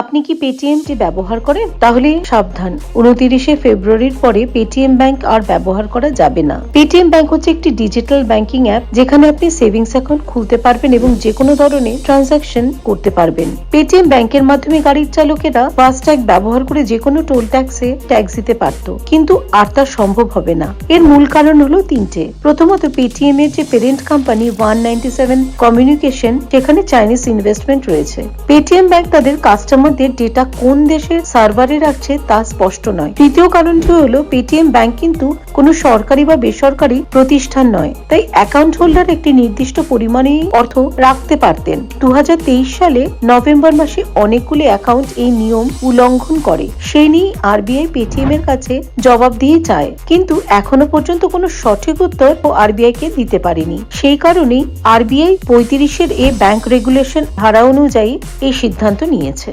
আপনি কি পেটিএমটি ব্যবহার করেন? তাহলে সাবধান। উনতিরিশে ফেব্রুয়ারির পরে পেটিএম ব্যাংক আর ব্যবহার করা যাবে না। পেটিএম ব্যাংক হচ্ছে একটি ডিজিটাল ব্যাংকিং অ্যাপ, যেখানে আপনি সেভিংস অ্যাকাউন্ট খুলতে পারবেন এবং যে কোনো ধরনের ট্রানজাকশন করতে পারবেন। পেটিএম ব্যাংকের মাধ্যমে গাড়ির চালকেরা ফাস্ট্যাগ ব্যবহার করে যে কোনো টোল ট্যাক্সে ট্যাক্স দিতে পারত। কিন্তু আর তা সম্ভব হবে না। এর মূল কারণ হলো তিনটে। প্রথমত পেটিএম এর যে পেরেন্ট কোম্পানি ওয়ান কমিউনিকেশন, সেখানে চাইনিজ ইনভেস্টমেন্ট রয়েছে। পেটিএম ব্যাংক তাদের কাস্টমারদের ডেটা কোন দেশের সার্ভারে রাখছে তা স্পষ্ট নয়। তৃতীয় কারণটি হলো পেটিএম ব্যাংক কিন্তু কোনো সরকারি বা বেসরকারি প্রতিষ্ঠান নয়। তাই অ্যাকাউন্ট হোল্ডার একটি নির্দিষ্ট পরিমাণে অর্থ রাখতে পারতেন। দুই হাজার তেইশ সালে নভেম্বর মাসে অনেকগুলি অ্যাকাউন্ট এই নিয়ম উল্লঙ্ঘন করে। সেই নিয়ে আরবিআই পেটিএম এর কাছে জবাব দিয়ে চায়। কিন্তু এখনও পর্যন্ত কোনো সঠিক উত্তর ও আরবিআই কে দিতে পারেনি। সেই কারণেই আরবিআই পঁয়ত্রিশের এ ব্যাংক রেগুলেশন ধারা অনুযায়ী এই সিদ্ধান্ত নিয়েছে।